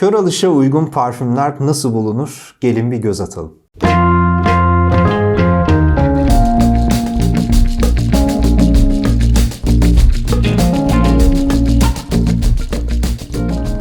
Kör alışa uygun parfümler nasıl bulunur? Gelin bir göz atalım.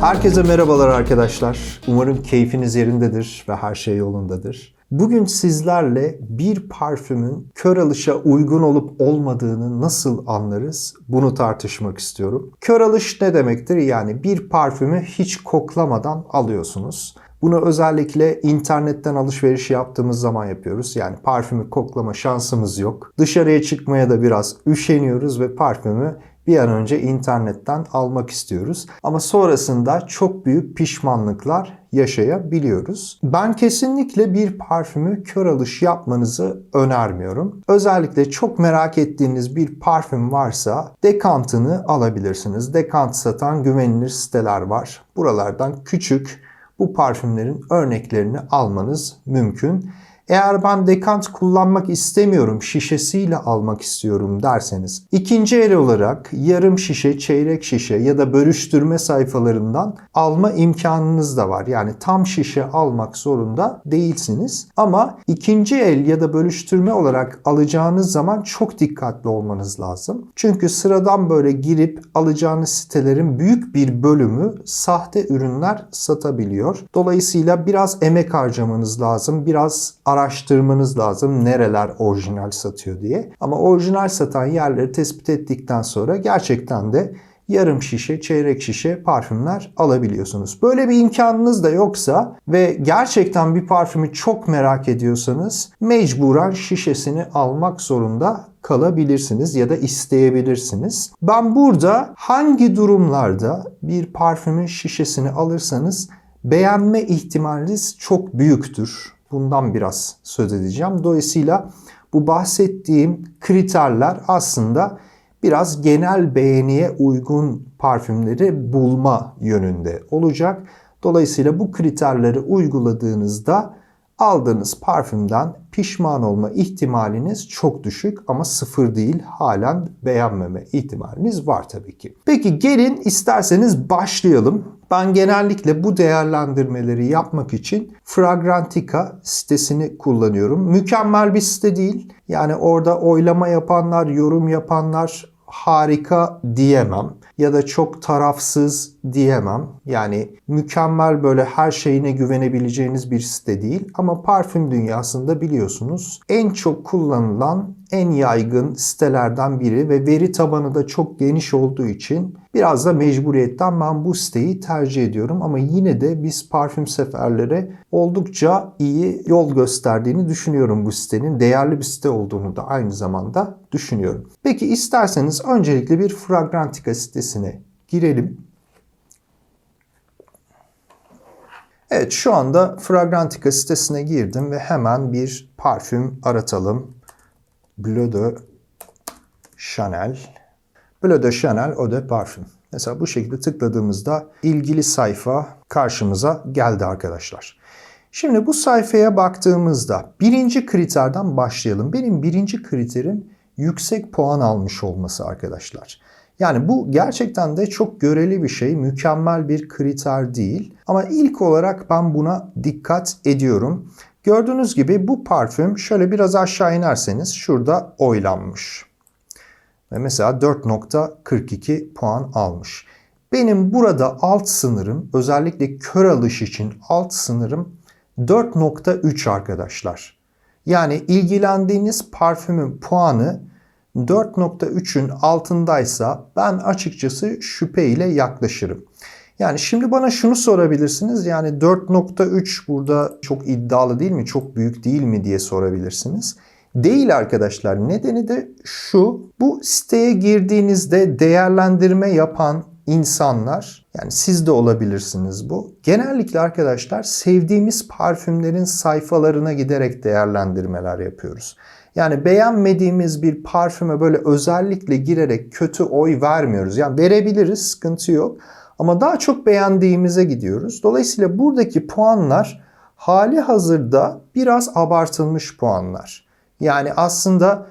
Herkese merhabalar arkadaşlar. Umarım keyfiniz yerindedir ve her şey yolundadır. Bugün sizlerle bir parfümün kör alışa uygun olup olmadığını nasıl anlarız? Bunu tartışmak istiyorum. Kör alış ne demektir? Yani bir parfümü hiç koklamadan alıyorsunuz. Bunu özellikle internetten alışveriş yaptığımız zaman yapıyoruz. Yani parfümü koklama şansımız yok. Dışarıya çıkmaya da biraz üşeniyoruz ve parfümü bir an önce internetten almak istiyoruz. Ama sonrasında çok büyük pişmanlıklar yaşayabiliyoruz. Ben kesinlikle bir parfümü kör alış yapmanızı önermiyorum. Özellikle çok merak ettiğiniz bir parfüm varsa dekantını alabilirsiniz. Dekant satan güvenilir siteler var. Buralardan küçük bu parfümlerin örneklerini almanız mümkün. Eğer ben dekant kullanmak istemiyorum, şişesiyle almak istiyorum derseniz ikinci el olarak yarım şişe, çeyrek şişe ya da bölüştürme sayfalarından alma imkanınız da var. Yani tam şişe almak zorunda değilsiniz. Ama ikinci el ya da bölüştürme olarak alacağınız zaman çok dikkatli olmanız lazım. Çünkü sıradan böyle girip alacağınız sitelerin büyük bir bölümü sahte ürünler satabiliyor. Dolayısıyla biraz emek harcamanız lazım. Biraz araştırmanız lazım nereler orijinal satıyor diye. Ama orijinal satan yerleri tespit ettikten sonra gerçekten de yarım şişe, çeyrek şişe parfümler alabiliyorsunuz. Böyle bir imkanınız da yoksa ve gerçekten bir parfümü çok merak ediyorsanız mecburen şişesini almak zorunda kalabilirsiniz ya da isteyebilirsiniz. Ben burada hangi durumlarda bir parfümün şişesini alırsanız beğenme ihtimaliniz çok büyüktür. Bundan biraz söz edeceğim. Dolayısıyla bu bahsettiğim kriterler aslında biraz genel beğeniye uygun parfümleri bulma yönünde olacak. Dolayısıyla bu kriterleri uyguladığınızda aldığınız parfümden pişman olma ihtimaliniz çok düşük ama sıfır değil. Halen beğenmeme ihtimaliniz var tabii ki. Peki gelin isterseniz başlayalım. Ben genellikle bu değerlendirmeleri yapmak için Fragrantica sitesini kullanıyorum. Mükemmel bir site değil. Yani orada oylama yapanlar, yorum yapanlar harika diyemem ya da çok tarafsız diyemem. Yani mükemmel böyle her şeyine güvenebileceğiniz bir site değil ama parfüm dünyasında biliyorsunuz en çok kullanılan en yaygın sitelerden biri ve veri tabanı da çok geniş olduğu için biraz da mecburiyetten ben bu siteyi tercih ediyorum ama yine de biz parfüm seferlere oldukça iyi yol gösterdiğini düşünüyorum bu sitenin. Değerli bir site olduğunu da aynı zamanda düşünüyorum. Peki isterseniz öncelikle bir Fragrantica sitesine girelim. Evet şu anda Fragrantica sitesine girdim ve hemen bir parfüm aratalım. Bleu de Chanel. Bleu de Chanel Eau de Parfüm. Mesela bu şekilde tıkladığımızda ilgili sayfa karşımıza geldi arkadaşlar. Şimdi bu sayfaya baktığımızda birinci kriterden başlayalım. Benim birinci kriterim yüksek puan almış olması arkadaşlar. Yani bu gerçekten de çok göreli bir şey, mükemmel bir kriter değil. Ama ilk olarak ben buna dikkat ediyorum. Gördüğünüz gibi bu parfüm şöyle biraz aşağı inerseniz şurada oylanmış. Ve mesela 4.42 puan almış. Benim burada alt sınırım özellikle kör alış için alt sınırım 4.3 arkadaşlar. Yani ilgilendiğiniz parfümün puanı 4.3'ün altındaysa ben açıkçası şüpheyle yaklaşırım. Yani şimdi bana şunu sorabilirsiniz. Yani 4.3 burada çok iddialı değil mi? Çok büyük değil mi diye sorabilirsiniz. Değil arkadaşlar. Nedeni de şu. Bu siteye girdiğinizde değerlendirme yapan insanlar yani siz de olabilirsiniz bu. Genellikle arkadaşlar sevdiğimiz parfümlerin sayfalarına giderek değerlendirmeler yapıyoruz. Yani beğenmediğimiz bir parfüme böyle özellikle girerek kötü oy vermiyoruz. Yani verebiliriz sıkıntı yok. Ama daha çok beğendiğimize gidiyoruz. Dolayısıyla buradaki puanlar hali hazırda biraz abartılmış puanlar. Yani aslında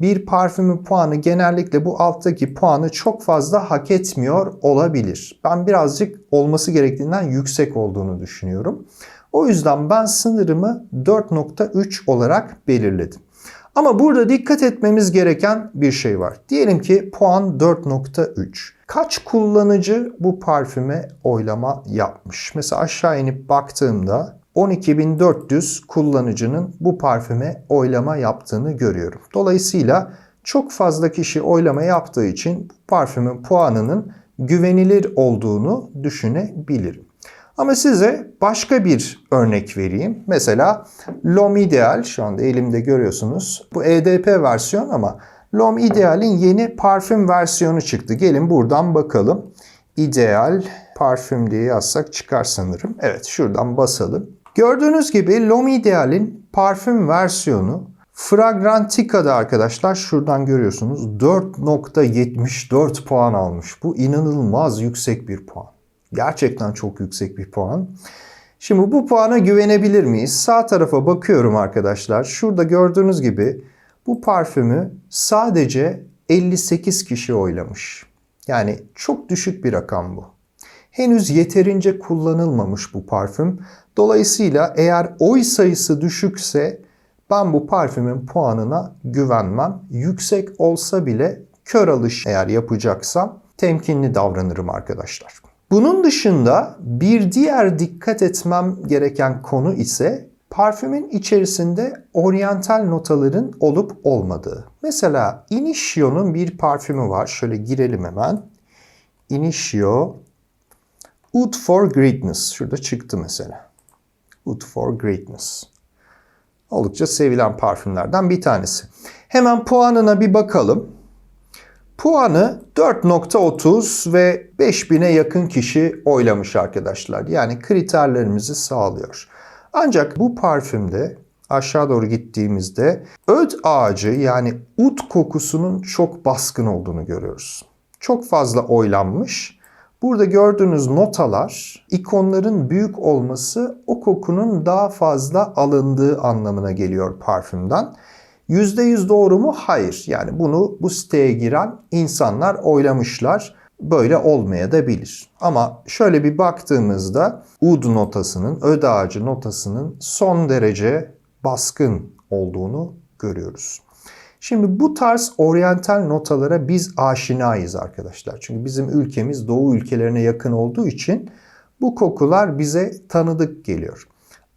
bir parfümün puanı genellikle bu alttaki puanı çok fazla hak etmiyor olabilir. Ben birazcık olması gerektiğinden yüksek olduğunu düşünüyorum. O yüzden ben sınırımı 4.3 olarak belirledim. Ama burada dikkat etmemiz gereken bir şey var. Diyelim ki puan 4.3. Kaç kullanıcı bu parfüme oylama yapmış? Mesela aşağı inip baktığımda 12.400 kullanıcının bu parfüme oylama yaptığını görüyorum. Dolayısıyla çok fazla kişi oylama yaptığı için bu parfümün puanının güvenilir olduğunu düşünebilirim. Ama size başka bir örnek vereyim. Mesela L'Homme Ideal şu anda elimde görüyorsunuz. Bu EDP versiyon ama L'Homme Ideal'in yeni parfüm versiyonu çıktı. Gelin buradan bakalım. Ideal parfüm diye yazsak çıkar sanırım. Evet şuradan basalım. Gördüğünüz gibi L'Homme Ideal'in parfüm versiyonu Fragrantica'da arkadaşlar şuradan görüyorsunuz 4.74 puan almış. Bu inanılmaz yüksek bir puan. Gerçekten çok yüksek bir puan. Şimdi bu puana güvenebilir miyiz? Sağ tarafa bakıyorum arkadaşlar. Şurada gördüğünüz gibi bu parfümü sadece 58 kişi oylamış. Yani çok düşük bir rakam bu. Henüz yeterince kullanılmamış bu parfüm. Dolayısıyla eğer oy sayısı düşükse ben bu parfümün puanına güvenmem. Yüksek olsa bile kör alış eğer yapacaksam temkinli davranırım arkadaşlar. Bunun dışında bir diğer dikkat etmem gereken konu ise parfümün içerisinde oryantal notaların olup olmadığı. Mesela Initio'nun bir parfümü var. Şöyle girelim hemen. Initio Wood for Greatness. Şurada çıktı mesela. Wood for Greatness. Oldukça sevilen parfümlerden bir tanesi. Hemen puanına bir bakalım. Puanı 4.30 ve 5000'e yakın kişi oylamış arkadaşlar. Yani kriterlerimizi sağlıyor. Ancak bu parfümde aşağı doğru gittiğimizde öd ağacı yani ut kokusunun çok baskın olduğunu görüyoruz. Çok fazla oylanmış. Burada gördüğünüz notalar ikonların büyük olması o kokunun daha fazla alındığı anlamına geliyor parfümden. %100 doğru mu? Hayır. Yani bunu bu siteye giren insanlar oylamışlar. Böyle olmaya da bilir. Ama şöyle bir baktığımızda ud notasının, öd ağacı notasının son derece baskın olduğunu görüyoruz. Şimdi bu tarz oryantal notalara biz aşinayız arkadaşlar. Çünkü bizim ülkemiz doğu ülkelerine yakın olduğu için bu kokular bize tanıdık geliyor.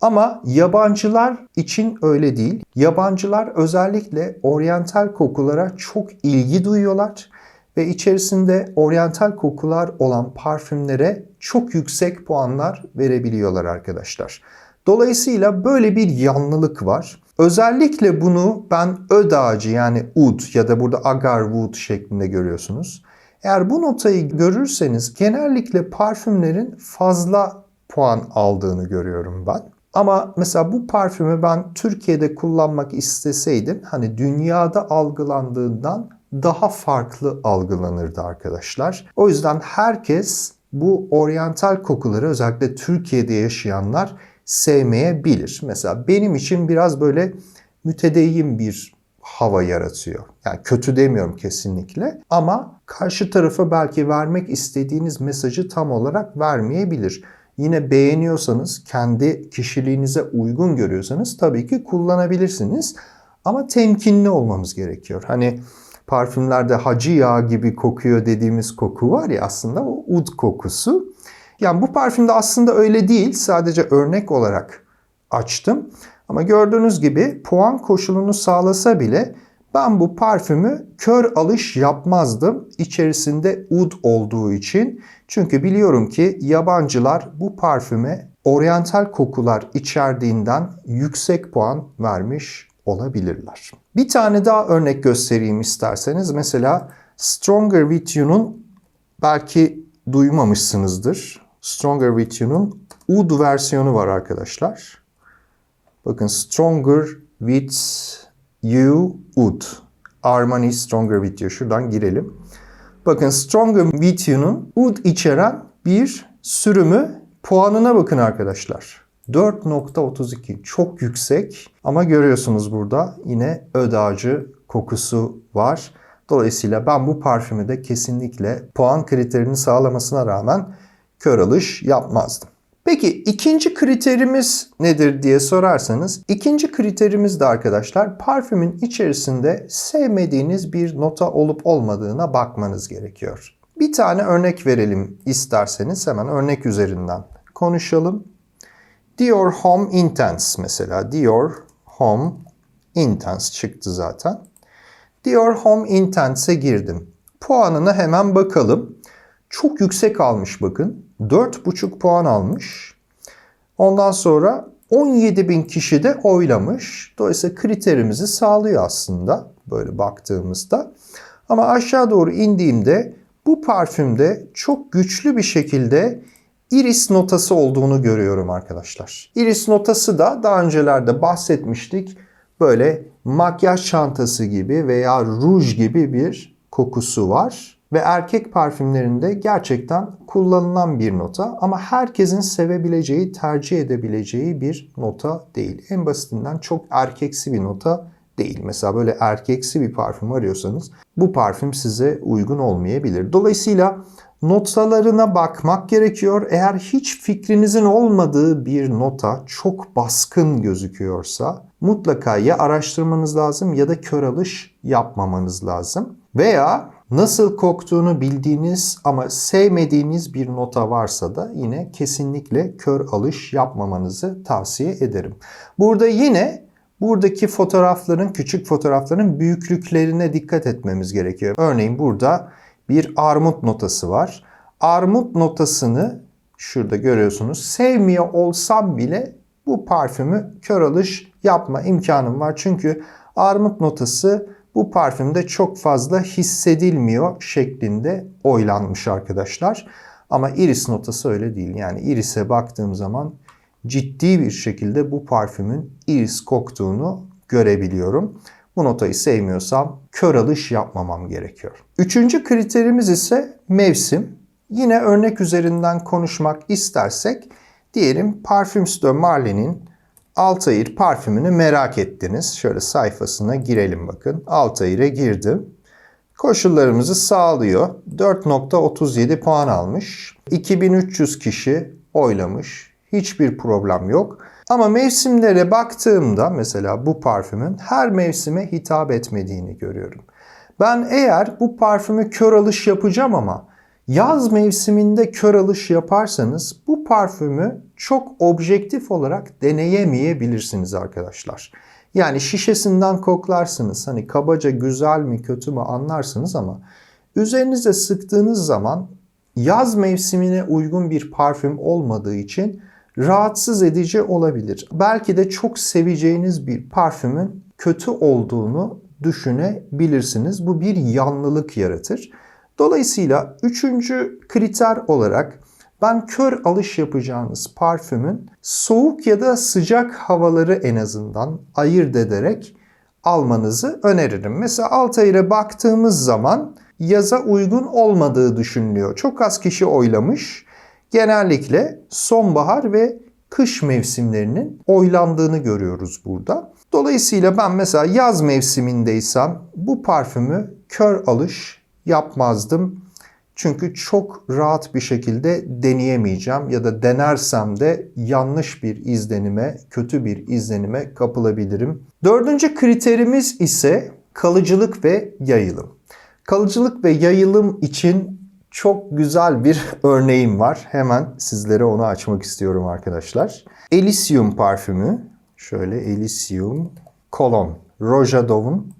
Ama yabancılar için öyle değil. Yabancılar özellikle oryantal kokulara çok ilgi duyuyorlar ve içerisinde oryantal kokular olan parfümlere çok yüksek puanlar verebiliyorlar arkadaşlar. Dolayısıyla böyle bir yanlılık var. Özellikle bunu ben öd ağacı yani ud ya da burada agar wood şeklinde görüyorsunuz. Eğer bu notayı görürseniz genellikle parfümlerin fazla puan aldığını görüyorum ben. Ama mesela bu parfümü ben Türkiye'de kullanmak isteseydim hani dünyada algılandığından daha farklı algılanırdı arkadaşlar. O yüzden herkes bu oryantal kokuları özellikle Türkiye'de yaşayanlar sevmeyebilir. Mesela benim için biraz böyle mütedeyyin bir hava yaratıyor. Yani kötü demiyorum kesinlikle ama karşı tarafa belki vermek istediğiniz mesajı tam olarak vermeyebilir. Yine beğeniyorsanız, kendi kişiliğinize uygun görüyorsanız tabii ki kullanabilirsiniz. Ama temkinli olmamız gerekiyor. Hani parfümlerde hacı yağı gibi kokuyor dediğimiz koku var ya aslında o ud kokusu. Yani bu parfümde aslında öyle değil. Sadece örnek olarak açtım. Ama gördüğünüz gibi puan koşulunu sağlasa bile ben bu parfümü kör alış yapmazdım içerisinde ud olduğu için. Çünkü biliyorum ki yabancılar bu parfüme oryantal kokular içerdiğinden yüksek puan vermiş olabilirler. Bir tane daha örnek göstereyim isterseniz. Mesela Stronger With You'nun belki duymamışsınızdır. Stronger With You'nun Ud versiyonu var arkadaşlar. Bakın Stronger With You Ud. Armani Stronger With You. Şuradan girelim. Bakın Stronger With You'nun Ud içeren bir sürümü puanına bakın arkadaşlar. 4.32 çok yüksek ama görüyorsunuz burada yine öd ağacı kokusu var. Dolayısıyla ben bu parfümü de kesinlikle puan kriterini sağlamasına rağmen kör alış yapmazdım. Peki ikinci kriterimiz nedir diye sorarsanız ikinci kriterimiz de arkadaşlar parfümün içerisinde sevmediğiniz bir nota olup olmadığına bakmanız gerekiyor. Bir tane örnek verelim isterseniz hemen örnek üzerinden konuşalım. Dior Home Intense mesela. Dior Home Intense çıktı zaten. Dior Home Intense'e girdim. Puanına hemen bakalım. Çok yüksek almış bakın. 4,5 puan almış. Ondan sonra 17 bin kişi de oylamış. Dolayısıyla kriterimizi sağlıyor aslında böyle baktığımızda. Ama aşağı doğru indiğimde bu parfümde çok güçlü bir şekilde iris notası olduğunu görüyorum arkadaşlar. Iris notası da daha öncelerde bahsetmiştik. Böyle makyaj çantası gibi veya ruj gibi bir kokusu var. Ve erkek parfümlerinde gerçekten kullanılan bir nota ama herkesin sevebileceği, tercih edebileceği bir nota değil. En basitinden çok erkeksi bir nota değil. Mesela böyle erkeksi bir parfüm arıyorsanız bu parfüm size uygun olmayabilir. Dolayısıyla notalarına bakmak gerekiyor. Eğer hiç fikrinizin olmadığı bir nota çok baskın gözüküyorsa mutlaka ya araştırmanız lazım ya da kör alış yapmamanız lazım. Veya nasıl koktuğunu bildiğiniz ama sevmediğiniz bir nota varsa da yine kesinlikle kör alış yapmamanızı tavsiye ederim. Burada yine buradaki fotoğrafların, küçük fotoğrafların büyüklüklerine dikkat etmemiz gerekiyor. Örneğin burada bir armut notası var. Armut notasını şurada görüyorsunuz. Sevmiyor olsam bile bu parfümü kör alış yapma imkanım var. Çünkü armut notası bu parfümde çok fazla hissedilmiyor şeklinde oylanmış arkadaşlar. Ama iris notası öyle değil. Yani iris'e baktığım zaman ciddi bir şekilde bu parfümün iris koktuğunu görebiliyorum. Bu notayı sevmiyorsam kör alış yapmamam gerekiyor. Üçüncü kriterimiz ise mevsim. Yine örnek üzerinden konuşmak istersek diyelim Parfüms de Marly'nin Altair parfümünü merak ettiniz. Şöyle sayfasına girelim bakın. Altair'e girdim. Koşullarımızı sağlıyor. 4.37 puan almış. 2300 kişi oylamış. Hiçbir problem yok. Ama mevsimlere baktığımda mesela bu parfümün her mevsime hitap etmediğini görüyorum. Ben eğer bu parfümü kör alış yapacağım ama yaz mevsiminde kör alış yaparsanız bu parfümü çok objektif olarak deneyemeyebilirsiniz arkadaşlar. Yani şişesinden koklarsınız. Hani kabaca güzel mi kötü mü anlarsınız ama üzerinize sıktığınız zaman yaz mevsimine uygun bir parfüm olmadığı için rahatsız edici olabilir. Belki de çok seveceğiniz bir parfümün kötü olduğunu düşünebilirsiniz. Bu bir yanlılık yaratır. Dolayısıyla üçüncü kriter olarak ben kör alış yapacağınız parfümün soğuk ya da sıcak havaları en azından ayırt ederek almanızı öneririm. Mesela Altair'e baktığımız zaman yaza uygun olmadığı düşünülüyor. Çok az kişi oylamış. Genellikle sonbahar ve kış mevsimlerinin oylandığını görüyoruz burada. Dolayısıyla ben mesela yaz mevsimindeysem bu parfümü kör alış yapmazdım. Çünkü çok rahat bir şekilde deneyemeyeceğim ya da denersem de yanlış bir izlenime, kötü bir izlenime kapılabilirim. Dördüncü kriterimiz ise kalıcılık ve yayılım. Kalıcılık ve yayılım için çok güzel bir örneğim var. Hemen sizlere onu açmak istiyorum arkadaşlar. Elysium parfümü. Şöyle Elysium Cologne. Roja Dove'un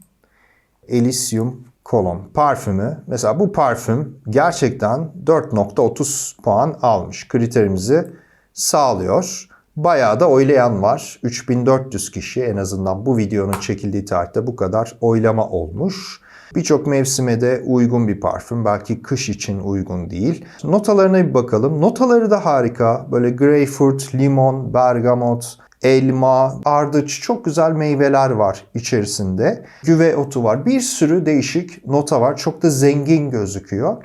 Elysium Cologne parfümü. Mesela bu parfüm gerçekten 4.30 puan almış. Kriterimizi sağlıyor. Bayağı da oylayan var. 3400 kişi en azından bu videonun çekildiği tarihte bu kadar oylama olmuş. Birçok mevsime de uygun bir parfüm. Belki kış için uygun değil. Notalarına bir bakalım. Notaları da harika. Böyle greyfurt, limon, bergamot, elma, ardıç çok güzel meyveler var içerisinde. Güve otu var. Bir sürü değişik nota var. Çok da zengin gözüküyor.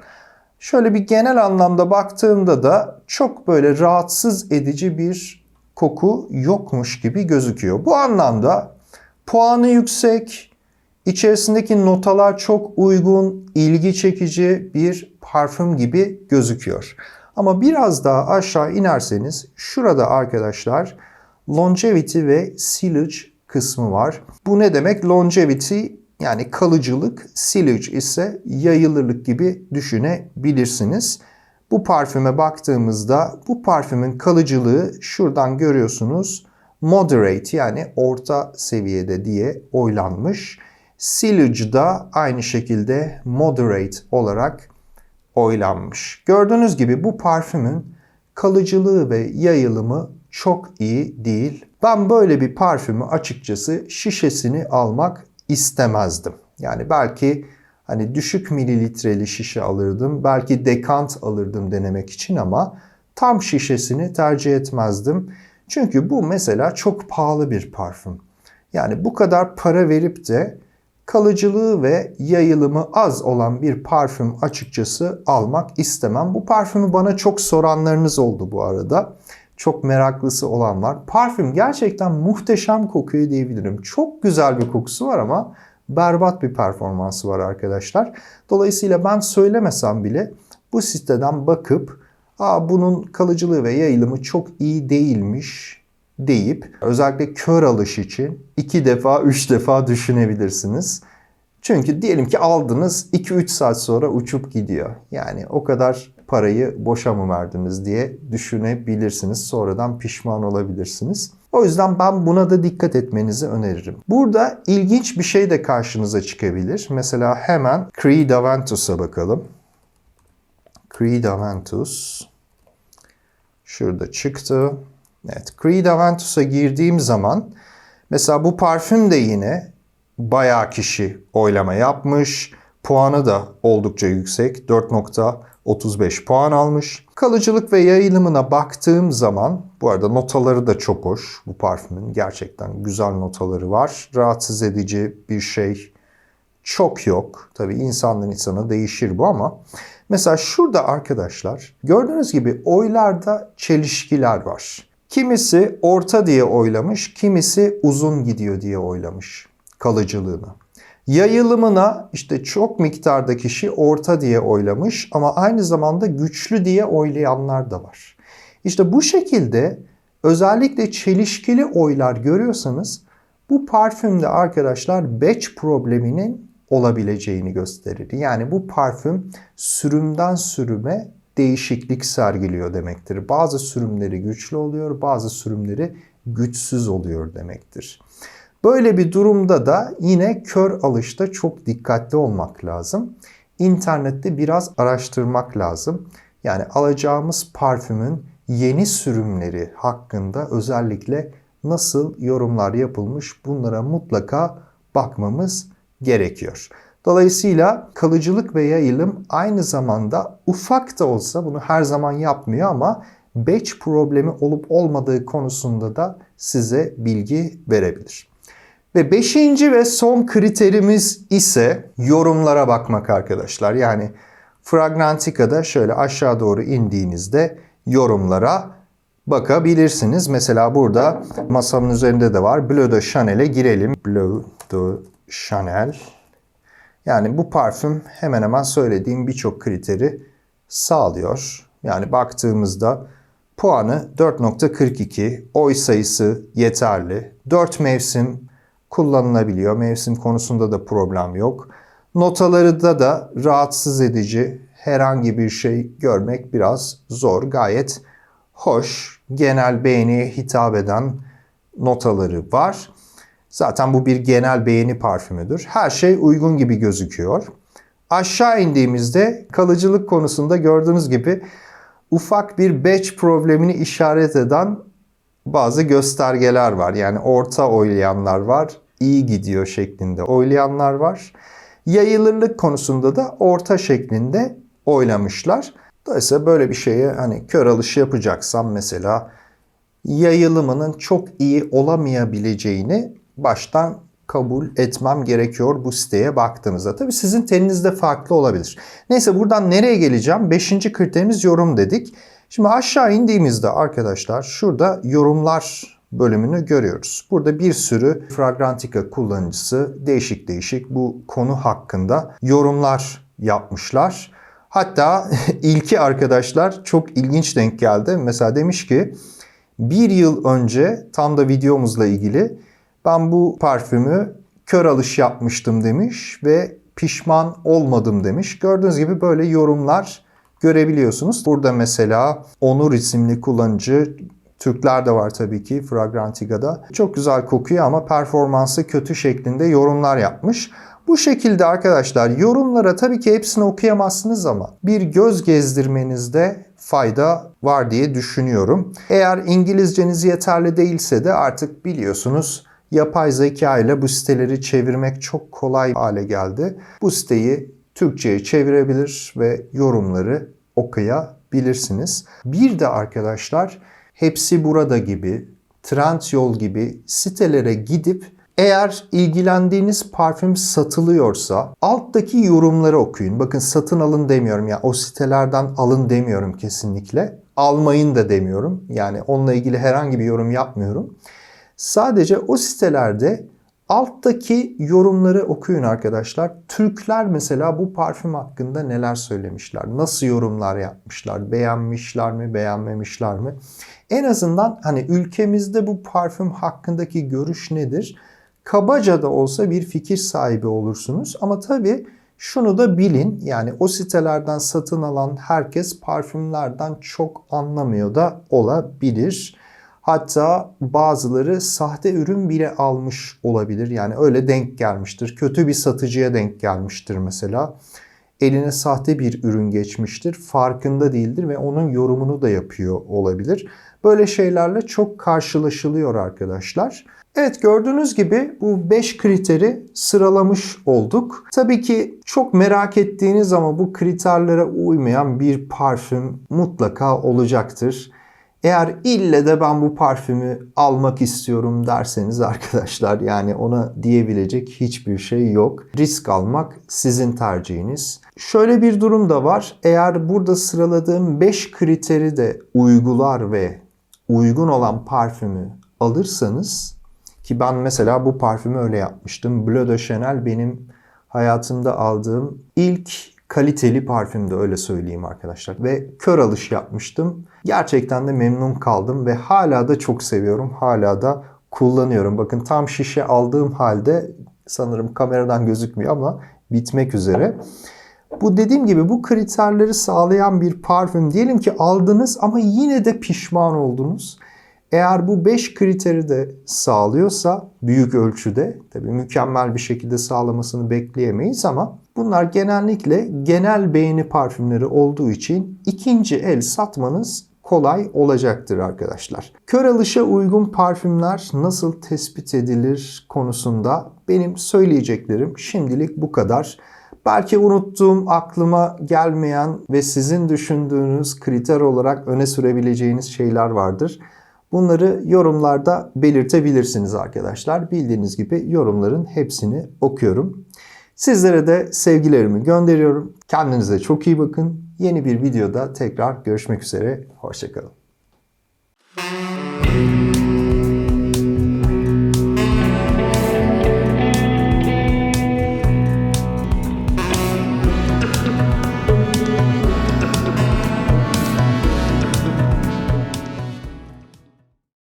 Şöyle bir genel anlamda baktığımda da çok böyle rahatsız edici bir koku yokmuş gibi gözüküyor. Bu anlamda puanı yüksek, İçerisindeki notalar çok uygun, ilgi çekici bir parfüm gibi gözüküyor. Ama biraz daha aşağı inerseniz şurada arkadaşlar longevity ve silage kısmı var. Bu ne demek? Longevity yani kalıcılık, silage ise yayılırlık gibi düşünebilirsiniz. Bu parfüme baktığımızda bu parfümün kalıcılığı şuradan görüyorsunuz moderate yani orta seviyede diye oylanmış. Silage da aynı şekilde moderate olarak oylanmış. Gördüğünüz gibi bu parfümün kalıcılığı ve yayılımı çok iyi değil. Ben böyle bir parfümü açıkçası şişesini almak istemezdim. Yani belki hani düşük mililitreli şişe alırdım, belki dekant alırdım denemek için ama tam şişesini tercih etmezdim. Çünkü bu mesela çok pahalı bir parfüm. Yani bu kadar para verip de kalıcılığı ve yayılımı az olan bir parfüm açıkçası almak istemem. Bu parfümü bana çok soranlarınız oldu bu arada. Çok meraklısı olan var. Parfüm gerçekten muhteşem kokuyor diyebilirim. Çok güzel bir kokusu var ama berbat bir performansı var arkadaşlar. Dolayısıyla ben söylemesem bile bu siteden bakıp Aa, bunun kalıcılığı ve yayılımı çok iyi değilmiş deyip özellikle kör alış için iki defa, üç defa düşünebilirsiniz. Çünkü diyelim ki aldınız 2-3 saat sonra uçup gidiyor. Yani o kadar parayı boşa mı verdiniz diye düşünebilirsiniz. Sonradan pişman olabilirsiniz. O yüzden ben buna da dikkat etmenizi öneririm. Burada ilginç bir şey de karşınıza çıkabilir. Mesela hemen Creed Aventus'a bakalım. Creed Aventus. Şurada çıktı. Evet, Creed Aventus'a girdiğim zaman mesela bu parfüm de yine bayağı kişi oylama yapmış. Puanı da oldukça yüksek. 4.35 puan almış. Kalıcılık ve yayılımına baktığım zaman bu arada notaları da çok hoş bu parfümün. Gerçekten güzel notaları var. Rahatsız edici bir şey çok yok. Tabii insandan insana değişir bu ama mesela şurada arkadaşlar gördüğünüz gibi oylarda çelişkiler var. Kimisi orta diye oylamış, kimisi uzun gidiyor diye oylamış kalıcılığını. Yayılımına işte çok miktarda kişi orta diye oylamış ama aynı zamanda güçlü diye oylayanlar da var. İşte bu şekilde özellikle çelişkili oylar görüyorsanız bu parfümde arkadaşlar batch probleminin olabileceğini gösterir. Yani bu parfüm sürümden sürüme değişiklik sergiliyor demektir. Bazı sürümleri güçlü oluyor, bazı sürümleri güçsüz oluyor demektir. Böyle bir durumda da yine kör alışta çok dikkatli olmak lazım. İnternette biraz araştırmak lazım. Yani alacağımız parfümün yeni sürümleri hakkında özellikle nasıl yorumlar yapılmış bunlara mutlaka bakmamız gerekiyor. Dolayısıyla kalıcılık ve yayılım aynı zamanda ufak da olsa bunu her zaman yapmıyor ama batch problemi olup olmadığı konusunda da size bilgi verebilir. Ve beşinci ve son kriterimiz ise yorumlara bakmak arkadaşlar. Yani Fragrantica'da şöyle aşağı doğru indiğinizde yorumlara bakabilirsiniz. Mesela burada masamın üzerinde de var. Bleu de Chanel'e girelim. Bleu de Chanel. Yani bu parfüm hemen hemen söylediğim birçok kriteri sağlıyor. Yani baktığımızda puanı 4.42, oy sayısı yeterli, 4 mevsim kullanılabiliyor. Mevsim konusunda da problem yok. Notaları da da rahatsız edici herhangi bir şey görmek biraz zor. Gayet hoş, genel beğeniye hitap eden notaları var. Zaten bu bir genel beğeni parfümüdür. Her şey uygun gibi gözüküyor. Aşağı indiğimizde kalıcılık konusunda gördüğünüz gibi ufak bir batch problemini işaret eden bazı göstergeler var. Yani orta oylayanlar var, iyi gidiyor şeklinde oylayanlar var. Yayılırlık konusunda da orta şeklinde oylamışlar. Dolayısıyla böyle bir şeye hani kör alışı yapacaksam mesela yayılımının çok iyi olamayabileceğini baştan kabul etmem gerekiyor bu siteye baktığımızda. Tabii sizin teninizde farklı olabilir. Neyse buradan nereye geleceğim? Beşinci kriterimiz yorum dedik. Şimdi aşağı indiğimizde arkadaşlar şurada yorumlar bölümünü görüyoruz. Burada bir sürü Fragrantica kullanıcısı değişik değişik bu konu hakkında yorumlar yapmışlar. Hatta ilki arkadaşlar çok ilginç denk geldi. Mesela demiş ki bir yıl önce tam da videomuzla ilgili ben bu parfümü kör alış yapmıştım demiş ve pişman olmadım demiş. Gördüğünüz gibi böyle yorumlar görebiliyorsunuz. Burada mesela Onur isimli kullanıcı Türkler de var tabii ki Fragrantica'da. Çok güzel kokuyor ama performansı kötü şeklinde yorumlar yapmış. Bu şekilde arkadaşlar yorumlara tabii ki hepsini okuyamazsınız ama bir göz gezdirmenizde fayda var diye düşünüyorum. Eğer İngilizceniz yeterli değilse de artık biliyorsunuz yapay zeka ile bu siteleri çevirmek çok kolay hale geldi. Bu siteyi Türkçe'ye çevirebilir ve yorumları okuyabilirsiniz. Bir de arkadaşlar hepsi burada gibi, Trendyol gibi sitelere gidip eğer ilgilendiğiniz parfüm satılıyorsa alttaki yorumları okuyun. Bakın satın alın demiyorum ya o sitelerden alın demiyorum kesinlikle. Almayın da demiyorum. Yani onunla ilgili herhangi bir yorum yapmıyorum. Sadece o sitelerde alttaki yorumları okuyun arkadaşlar. Türkler mesela bu parfüm hakkında neler söylemişler? Nasıl yorumlar yapmışlar? Beğenmişler mi, beğenmemişler mi? En azından hani ülkemizde bu parfüm hakkındaki görüş nedir? Kabaca da olsa bir fikir sahibi olursunuz. Ama tabii şunu da bilin yani o sitelerden satın alan herkes parfümlerden çok anlamıyor da olabilir. Hatta bazıları sahte ürün bile almış olabilir. Yani öyle denk gelmiştir. Kötü bir satıcıya denk gelmiştir mesela. Eline sahte bir ürün geçmiştir. Farkında değildir ve onun yorumunu da yapıyor olabilir. Böyle şeylerle çok karşılaşılıyor arkadaşlar. Evet gördüğünüz gibi bu 5 kriteri sıralamış olduk. Tabii ki çok merak ettiğiniz ama bu kriterlere uymayan bir parfüm mutlaka olacaktır. Eğer ille de ben bu parfümü almak istiyorum derseniz arkadaşlar yani ona diyebilecek hiçbir şey yok. Risk almak sizin tercihiniz. Şöyle bir durum da var. Eğer burada sıraladığım 5 kriteri de uygular ve uygun olan parfümü alırsanız ki ben mesela bu parfümü öyle yapmıştım. Bleu de Chanel benim hayatımda aldığım ilk kaliteli parfümdü öyle söyleyeyim arkadaşlar. Ve kör alış yapmıştım. Gerçekten de memnun kaldım ve hala da çok seviyorum. Hala da kullanıyorum. Bakın tam şişe aldığım halde sanırım kameradan gözükmüyor ama bitmek üzere. Bu dediğim gibi bu kriterleri sağlayan bir parfüm diyelim ki aldınız ama yine de pişman oldunuz. Eğer bu 5 kriteri de sağlıyorsa büyük ölçüde tabii mükemmel bir şekilde sağlamasını bekleyemeyiz ama bunlar genellikle genel beğeni parfümleri olduğu için ikinci el satmanız kolay olacaktır arkadaşlar. Kör alışa uygun parfümler nasıl tespit edilir konusunda benim söyleyeceklerim şimdilik bu kadar. Belki unuttuğum, aklıma gelmeyen ve sizin düşündüğünüz kriter olarak öne sürebileceğiniz şeyler vardır. Bunları yorumlarda belirtebilirsiniz arkadaşlar. Bildiğiniz gibi yorumların hepsini okuyorum. Sizlere de sevgilerimi gönderiyorum. Kendinize çok iyi bakın. Yeni bir videoda tekrar görüşmek üzere. Hoşçakalın.